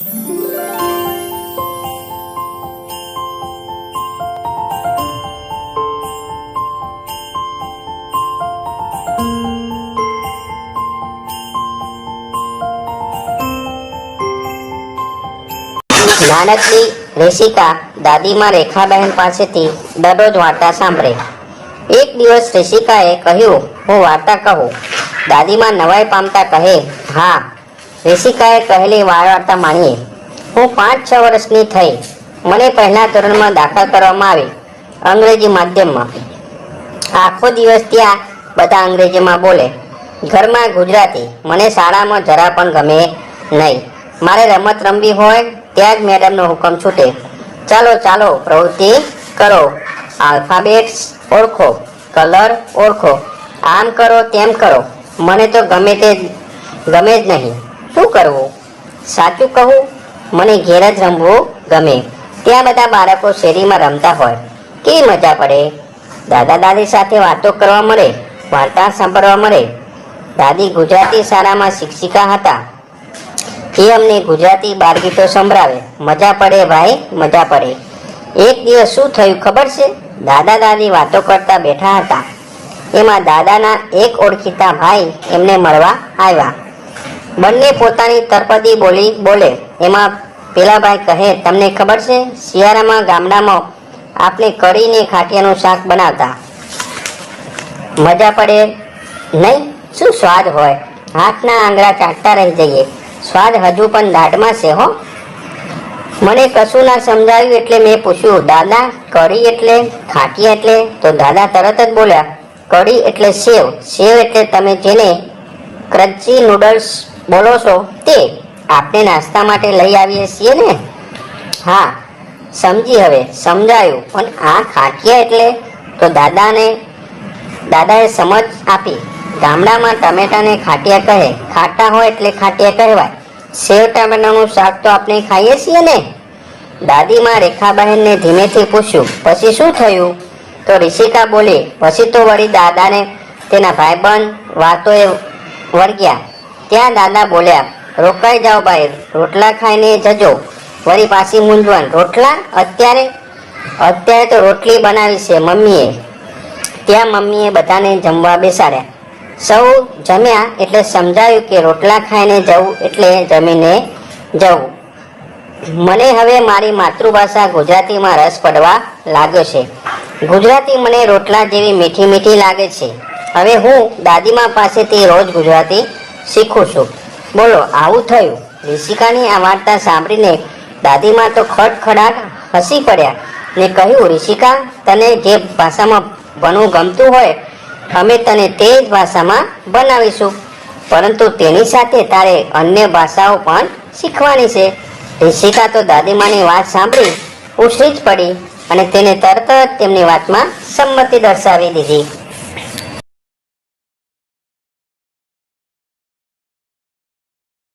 નાનકડી રેશિકા દાદીમાં રેખાબહેન પાસેથી દરરોજ વાર્તા સાંભળે. એક દિવસ રેશિકાએ કહ્યું, હું વાર્તા કહું. દાદીમાં નવાઈ પામતા કહે, હા રેશિકાએ કહેલી વાર્તા માણીએ હું પાંચ છ વર્ષની થઈ. મને પહેલા ધોરણમાં દાખલ કરવામાં આવી, અંગ્રેજી માધ્યમમાં. આખો દિવસ ત્યાં બધા અંગ્રેજીમાં બોલે, ઘરમાં ગુજરાતી, મને શાળામાં જરા પણ ગમે નહીં. મારે રમત રમવી હોય ત્યાં જ મેડમનો હુકમ છૂટે. ચાલો ચાલો, પ્રવૃત્તિ કરો. આલ્ફાબેટ્સ ઓળખો, કલર ઓળખો. આમ કરો, તેમ કરો. મને તો ગમે તે, ગમે જ નહીં. શું કરવું? સાચું કહું, મને ઘેર જ રમવું ગમે. ત્યાં બધા બાળકો શેરીમાં રમતા હોય. કે મજા પડે? દાદા દાદી સાથે વાતો કરવા મળે, વાર્તા સાંભળવા મળે. દાદી ગુજરાતી શાળામાં શિક્ષિકા હતા. એ અમને ગુજરાતી બાળગીતો સંભળાવે. મજા પડે ભાઈ, મજા પડે. એક દિવસ શું થયું ખબર છે? દાદા દાદી વાતો કરતા બેઠા હતા. એમાં દાદાના એક ઓળખીતા ભાઈ એમને મળવા આવ્યા. બંને પોતાની તરપદી બોલી બોલે. એમાં પેલાભાઈ કહે, તમને ખબર છે, શિયાળામાં ગામડામાં આપણે કરીને ખાટિયાનું શાક બનાવતા. મજા પડે નહીં? શું સ્વાદ હોય? હાથના આંગળા ચાટતા રહી જઈએ. સ્વાદ હજુ પણ દાઢમાં છે હો. મને કશું ના સમજાવ્યું એટલે મેં પૂછ્યું, દાદા, કઢી એટલે ખાટિયા એટલે? તો દાદા તરત જ બોલ્યા, કઢી એટલે સેવ. સેવ એટલે તમે જેને ક્રન્ચી નૂડલ્સ બોલો છો? તે આપણે નાસ્તા માટે લઈ આવીએ છીએ ને? હા, સમજી હવે, સમજાયું. પણ આ ખાટિયા એટલે તો દાદાને, દાદાએ સમજ આપી. ગામડામાં ટમેટાને ખાટિયા કહે. ખાટા હોય એટલે ખાટિયા કહેવાય. સેવ ટમેટાનું શાક તો આપણે ખાઈએ છીએ ને? દાદીમાં રેખાબહેનને ધીમેથી પૂછ્યું, પછી શું થયું? તો ઋષિકા બોલી, પછી તો વળી દાદાને તેના ભાઈબંધ વાતોએ વળગ્યા. ત્યાં દાદા બોલ્યા, રોકાઈ જાઓ ભાઈ રોટલા ખાઈને જજો. વળી પાછી મૂંઝવણ. રોટલા? અત્યારે? અત્યારે તો રોટલી બનાવી છે મમ્મીએ. ત્યાં મમ્મીએ બધાને જમવા બેસાડ્યા. સૌ જમ્યા એટલે સમજાયું કે રોટલા ખાઈને જવું એટલે જમીને જવું. મને હવે મારી માતૃભાષા ગુજરાતીમાં રસ પડવા લાગ્યો છે. ગુજરાતી મને રોટલા જેવી મીઠી મીઠી લાગે છે. હવે હું દાદીમા પાસેથી રોજ ગુજરાતી શીખું છું. બોલો, આવું થયું. ઋષિકાની આ વાર્તા સાંભળીને દાદીમા તો ખડખડાટ હસી પડ્યા ને કહ્યું, ઋષિકા, તને જે ભાષામાં ભણવું ગમતું હોય, અમે તને તે જ ભાષામાં બનાવીશું. પરંતુ તેની સાથે તારે અન્ય ભાષાઓ પણ શીખવાની છે. ઋષિકા તો દાદીમાની વાત સાંભળી ઉછરી જ પડી અને તેને તરત જ તેમની વાતમાં સંમતિ દર્શાવી દીધી.